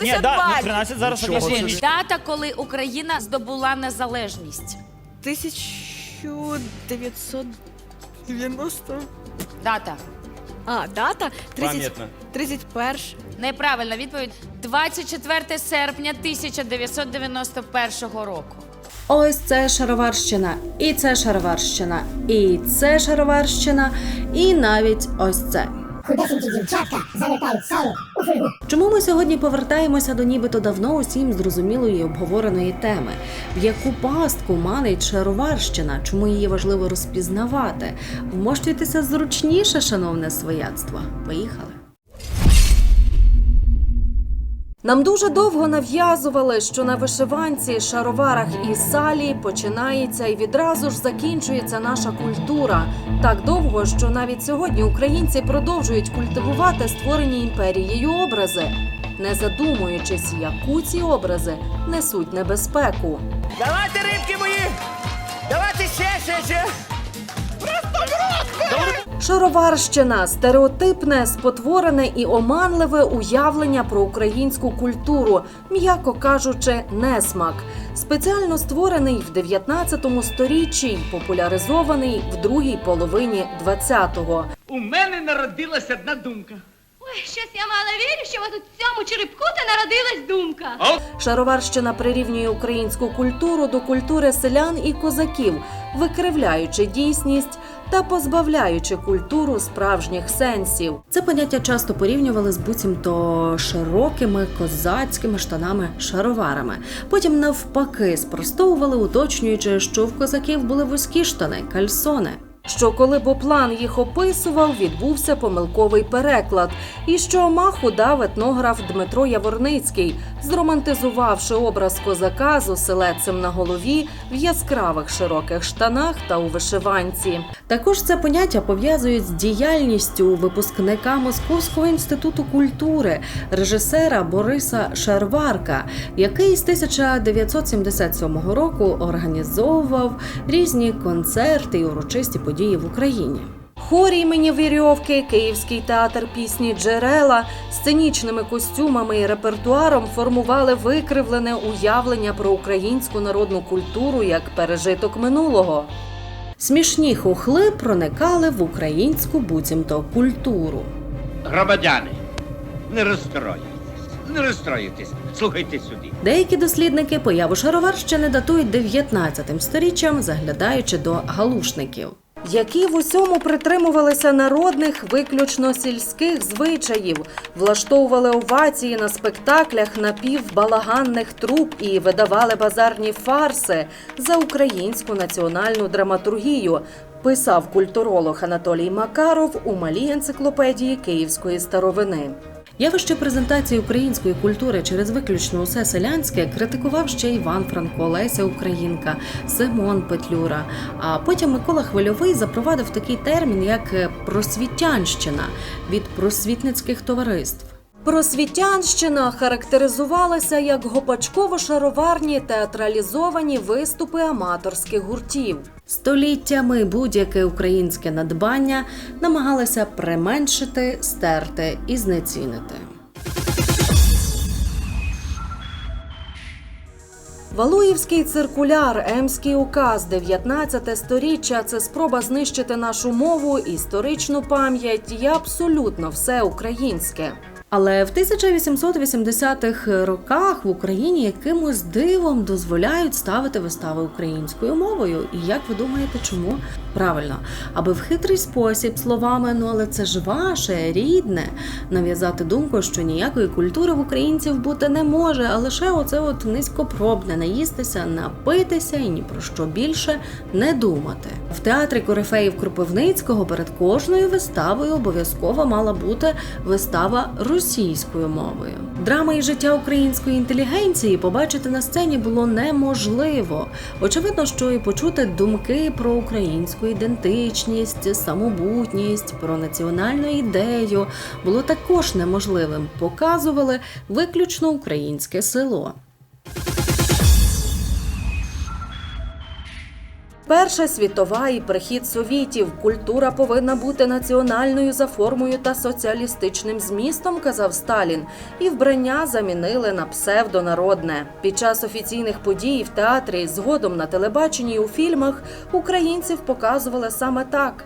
Ні, да, ну, 13 зараз Нічого собі. Дата, коли Україна здобула незалежність. 1990. Дата. А, дата? 30... Пам'ятно. 31. Неправильна відповідь. 24 серпня 1991 року. Ось це шароварщина, і це шароварщина, і це шароварщина, і навіть ось це. Чому ми сьогодні повертаємося до нібито давно усім зрозумілої і обговореної теми? В яку пастку манить шароварщина? Чому її важливо розпізнавати? Вмощуйтеся зручніше, шановне свояцтво. Поїхали. Нам дуже довго нав'язували, що на вишиванці, шароварах і салі починається і відразу ж закінчується наша культура. Так довго, що навіть сьогодні українці продовжують культивувати створені імперією образи, не задумуючись, яку ці образи несуть небезпеку. Давайте, рибки мої! Давайте ще, ще, ще! Шароварщина стереотипне, спотворене і оманливе уявлення про українську культуру, м'яко кажучи, несмак. Спеціально створений в 19 сторіччі й популяризований в другій половині 20-го. У мене народилась одна думка. Ой, щось я мала вірю, що от у цьому черепку та народилась думка. Шароварщина прирівнює українську культуру до культури селян і козаків, викривляючи дійсність та позбавляючи культуру справжніх сенсів. Це поняття часто порівнювали з буцімто широкими козацькими штанами шароварами. Потім навпаки спростовували, уточнюючи, що в козаків були вузькі штани, кальсони. Що коли Боплан їх описував, відбувся помилковий переклад, і що маху дав етнограф Дмитро Яворницький, зромантизувавши образ козака з оселедцем на голові в яскравих широких штанах та у вишиванці. Також це поняття пов'язують з діяльністю випускника Московського інституту культури, режисера Бориса Шарварка, який з 1977 року організовував різні концерти і урочисті події в Україні. Хор імені Вірьовки, Київський театр пісні Джерела сценічними костюмами і репертуаром формували викривлене уявлення про українську народну культуру як пережиток минулого. Смішні хухли проникали в українську буцімто культуру. Громадяни, не розстроюйтесь, не розстроюйтесь. Слухайте сюди. Деякі дослідники появу шароварщини датують 19 сторіччям, заглядаючи до галушників. Які в усьому притримувалися народних, виключно сільських звичаїв, влаштовували овації на спектаклях напівбалаганних труп і видавали базарні фарси за українську національну драматургію, писав культуролог Анатолій Макаров у малій енциклопедії Київської старовини. Явище презентації української культури через виключно усе селянське критикував ще Іван Франко, Леся Українка, Симон Петлюра. А потім Микола Хвильовий запровадив такий термін, як просвітянщина від просвітницьких товариств. Просвітянщина характеризувалася як гопачково-шароварні театралізовані виступи аматорських гуртів. Століттями будь-яке українське надбання намагалися применшити, стерти і знецінити. Валуївський циркуляр, Емський указ, 19 сторіччя це спроба знищити нашу мову, історичну пам'ять і абсолютно все українське. Але в 1880-х роках в Україні якимось дивом дозволяють ставити вистави українською мовою. І як ви думаєте, чому? Правильно, аби в хитрий спосіб словами, ну але це ж ваше рідне, нав'язати думку, що ніякої культури в українців бути не може, а лише оце от низькопробне наїстися, напитися і ні про що більше не думати. В театрі Корифеїв Кропивницького перед кожною виставою обов'язково мала бути вистава російською мовою. Драми і життя української інтелігенції побачити на сцені було неможливо. Очевидно, що і почути думки про українську ідентичність, самобутність, про національну ідею було також неможливим. Показували виключно українське село. Перша світова і прихід совітів. Культура повинна бути національною за формою та соціалістичним змістом, казав Сталін, і вбрання замінили на псевдонародне. Під час офіційних подій в театрі, згодом на телебаченні у фільмах українців показували саме так.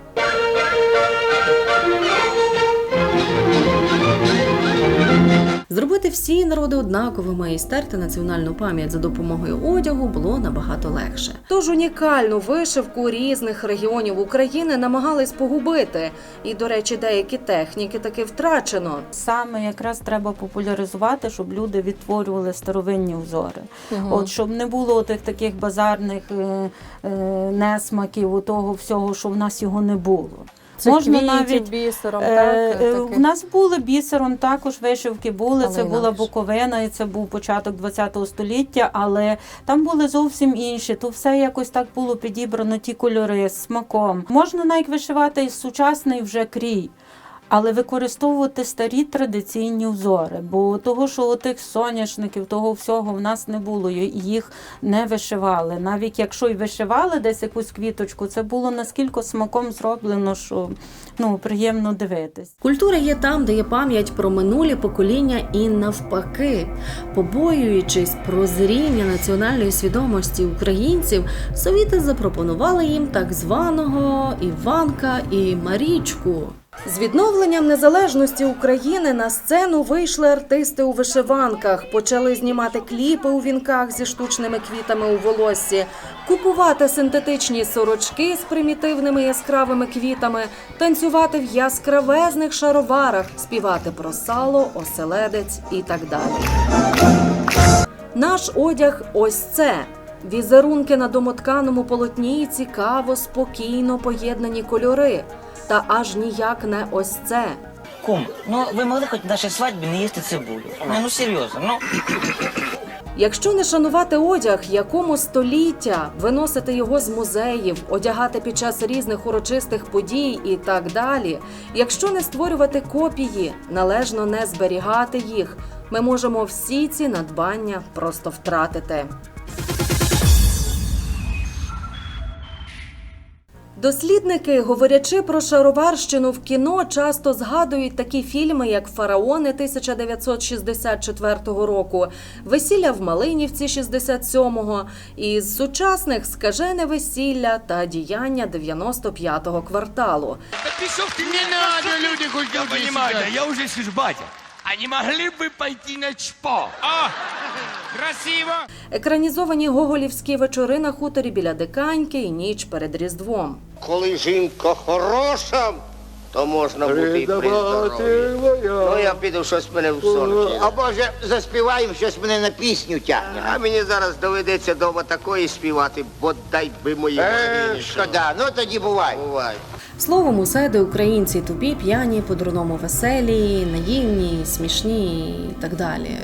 Зробити всі народи однаковими і стерти національну пам'ять за допомогою одягу було набагато легше. Тож унікальну вишивку різних регіонів України намагались погубити. І, до речі, деякі техніки таки втрачено. Саме якраз треба популяризувати, щоб люди відтворювали старовинні узори. От щоб не було тих таких базарних е, е, несмаків, у того всього, що в нас його не було. Це Можна квітів, навіть бісером, Е, так? е. В нас були бісером, також вишивки були. Але це була. Буковина, і це був початок ХХ століття, але там були зовсім інші. То все якось так було підібрано, ті кольори з смаком. Можна навіть вишивати і сучасний вже крій. Але використовувати старі традиційні узори, бо того, що отих соняшників, того всього в нас не було, і їх не вишивали. Навіть якщо й вишивали десь якусь квіточку, це було наскільки смаком зроблено, що ну приємно дивитись. Культура є там, де є пам'ять про минулі покоління і навпаки. Побоюючись прозріння національної свідомості українців, совіти запропонували їм так званого Іванка і Марічку. З відновленням незалежності України на сцену вийшли артисти у вишиванках, почали знімати кліпи у вінках зі штучними квітами у волоссі, купувати синтетичні сорочки з примітивними яскравими квітами, танцювати в яскравезних шароварах, співати про сало, оселедець і так далі. Наш одяг ось це. Візерунки на домотканому полотні цікаво, спокійно поєднані кольори. Та аж ніяк не ось це. Кум, ну ви могли хоч на нашій свадьбі не їсти цибулю? Ні, ну серйозно, ну. Якщо не шанувати одяг, якому століття виносити його з музеїв, одягати під час різних урочистих подій і так далі, якщо не створювати копії, належно не зберігати їх, ми можемо всі ці надбання просто втратити. Дослідники, говорячи про шароварщину в кіно, часто згадують такі фільми, як Фараони 1964 року, Весілля в Малинівці 67-го, і з сучасних Скажене весілля та діяння 95-го кварталу. Не надо, люди культурные Понимаете, я уже сижу, батя. А не могли бы пойти на ЧПО? О, красиво. Екранізовані гоголівські вечори на хуторі біля Диканьки і ніч перед Різдвом. Коли жінка хороша, то можна бути і при здоров'ї. Ну, я піду щось мене в сон. А може заспіваємо щось мене на пісню тягне. А мені зараз доведеться дома такої співати, бо дай би мої Е, шкода, ну тоді бувай. Бувай. Словом, усе, де українці тупі, п'яні, по-дурному веселі, наївні, смішні і так далі.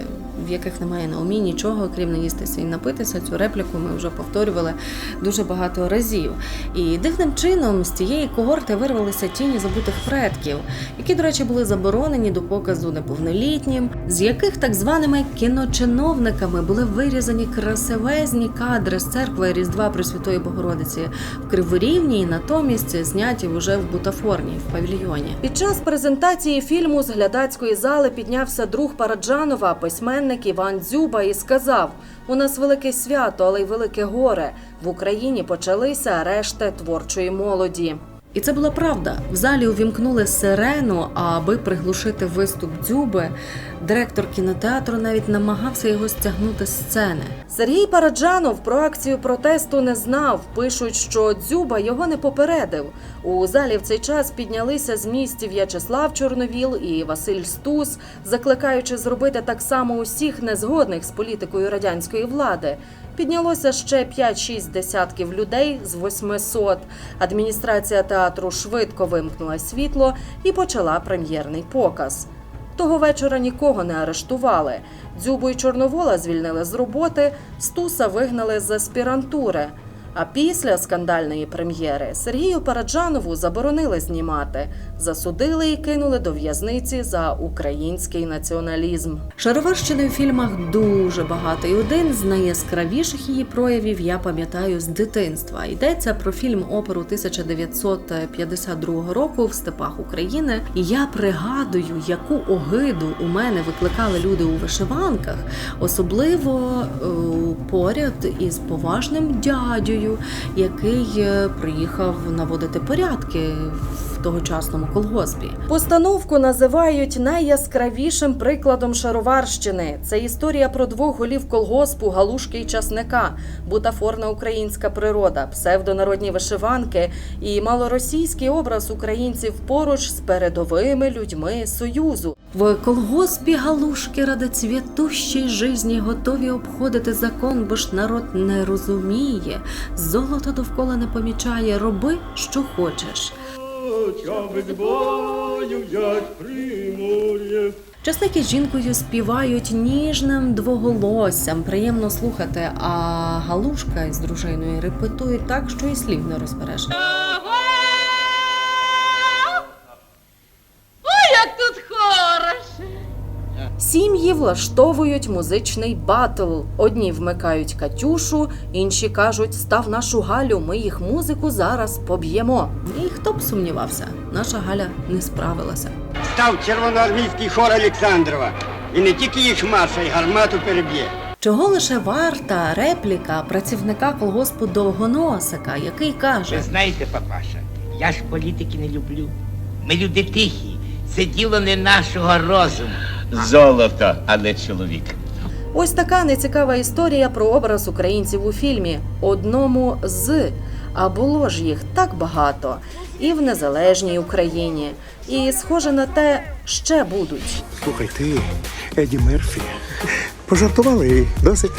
В яких немає на умі нічого, крім наїстися і напитися. Цю репліку ми вже повторювали дуже багато разів. І дивним чином з цієї когорти вирвалися тіні забутих предків, які, до речі, були заборонені до показу неповнолітнім, з яких так званими кіночиновниками були вирізані красивезні кадри з церкви Різдва Пресвятої Богородиці в Криворівні, і натомість зняті вже в бутафорні в павільйоні. Під час презентації фільму з глядацької зали піднявся друг Параджанова, письменник Іван Дзюба, і сказав: у нас велике свято, але й велике горе. В Україні почалися арешти творчої молоді. І це була правда. В залі увімкнули сирену, аби приглушити виступ дзюби, директор кінотеатру навіть намагався його стягнути з сцени. Сергій Параджанов про акцію протесту не знав. Пишуть, що дзюба його не попередив. У залі в цей час піднялися з місць В'ячеслав Чорновіл і Василь Стус, закликаючи зробити так само усіх незгодних з політикою радянської влади. Піднялося ще 5-6 десятків людей з 800. Адміністрація театру швидко вимкнула світло і почала прем'єрний показ. Того вечора нікого не арештували. Дзюбу й Чорновола звільнили з роботи, Стуса вигнали з аспірантури. А після скандальної прем'єри Сергію Параджанову заборонили знімати, засудили і кинули до в'язниці за український націоналізм. Шароварщини у фільмах дуже багато, і один з найяскравіших її проявів я пам'ятаю з дитинства. Йдеться про фільм оперу 1952 року в степах України. І я пригадую, яку огиду у мене викликали люди у вишиванках, особливо е, поряд із поважним дядею, який е, приїхав наводити порядки в тогочасному колгоспі. Постановку називають найяскравішим прикладом шароварщини. Це історія про двох голів колгоспу Галушки і Часника, бутафорна українська природа, псевдонародні вишиванки і малоросійський образ українців поруч з передовими людьми союзу. В колгоспі галушки ради цвітущої жизні готові обходити закон, бо ж народ не розуміє. Золото довкола не помічає. Роби, що хочеш. Часники з жінкою співають ніжним двоголоссям, приємно слухати, а галушка із дружиною репетують так, що і слів не розбереш. Сім'ї влаштовують музичний батл. Одні вмикають Катюшу, інші кажуть: став нашу Галю, ми їх музику зараз поб'ємо. І хто б сумнівався, наша Галя не справилася. Став червоноармійський хор Олександрова. І не тільки їх марша, й гармату переб'є. Чого лише варта репліка працівника колгоспу Довгоносика, який каже: Ви знаєте, папаша, я ж політики не люблю. Ми люди тихі. Це діло не нашого розуму. Золото, а не чоловік. Ось така нецікава історія про образ українців у фільмі одному з. А було ж їх так багато і в незалежній Україні. І схоже на те, ще будуть. Слухай ти, Еді Мерфі. Пожартували і досить.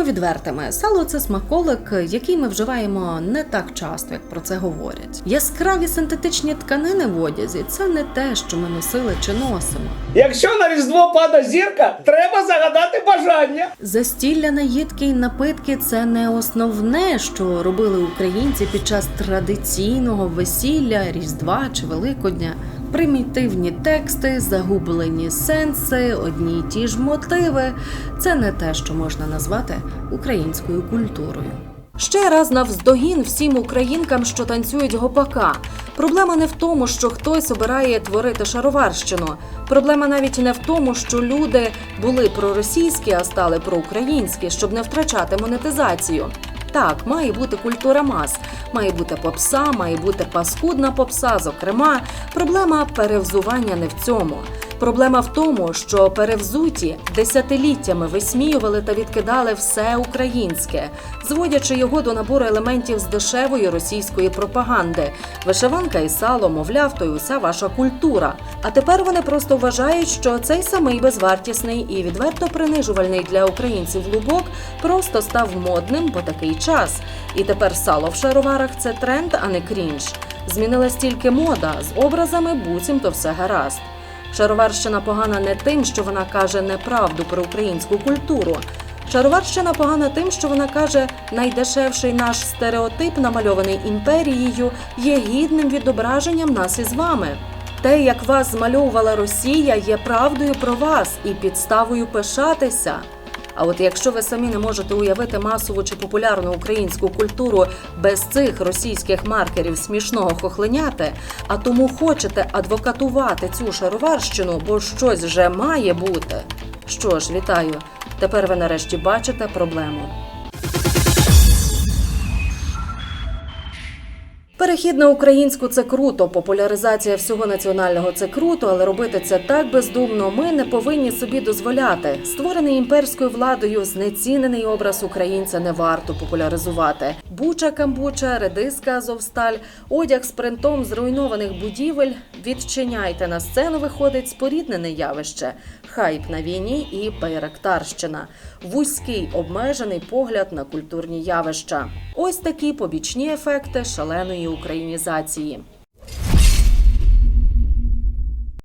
Га? Будьмо відвертими, сало це смаколик, який ми вживаємо не так часто, як про це говорять. Яскраві синтетичні тканини в одязі це не те, що ми носили чи носимо. Якщо на Різдво пада зірка, треба загадати бажання. Застілля, наїдки і напитки це не основне, що робили українці під час традиційного весілля, Різдва чи Великодня. Примітивні тексти, загублені сенси, одні й ті ж мотиви це не те, що можна назвати українською культурою. Ще раз навздогін всім українкам, що танцюють гопака. Проблема не в тому, що хтось обирає творити шароварщину. Проблема навіть не в тому, що люди були проросійські, а стали проукраїнські, щоб не втрачати монетизацію. Так, має бути культура мас, має бути попса, має бути паскудна попса. Зокрема, проблема перевзування не в цьому. Проблема в тому, що перевзуті десятиліттями висміювали та відкидали все українське, зводячи його до набору елементів з дешевої російської пропаганди. Вишиванка і сало, мовляв, то й уся ваша культура. А тепер вони просто вважають, що цей самий безвартісний і відверто принижувальний для українців лубок просто став модним, бо такий час. І тепер сало в шароварах це тренд, а не крінж. Змінилась тільки мода з образами, буцімто все гаразд. Шароварщина погана не тим, що вона каже неправду про українську культуру. Шароварщина погана тим, що вона каже, найдешевший наш стереотип, намальований імперією, є гідним відображенням нас із вами. Те, як вас змальовувала Росія, є правдою про вас і підставою пишатися. А от якщо ви самі не можете уявити масову чи популярну українську культуру без цих російських маркерів смішного хохленяти, а тому хочете адвокатувати цю шароварщину, бо щось вже має бути. Що ж, вітаю. Тепер ви нарешті бачите проблему. Перехід на українську це круто, популяризація всього національного це круто, але робити це так бездумно ми не повинні собі дозволяти. Створений імперською владою знецінений образ українця не варто популяризувати. Буча, камбуча, редиска, азовсталь, одяг з принтом зруйнованих будівель. Відчиняйте на сцену виходить споріднене явище, хайп на війні і байрактарщина, вузький обмежений погляд на культурні явища. Ось такі побічні ефекти шаленої українізації.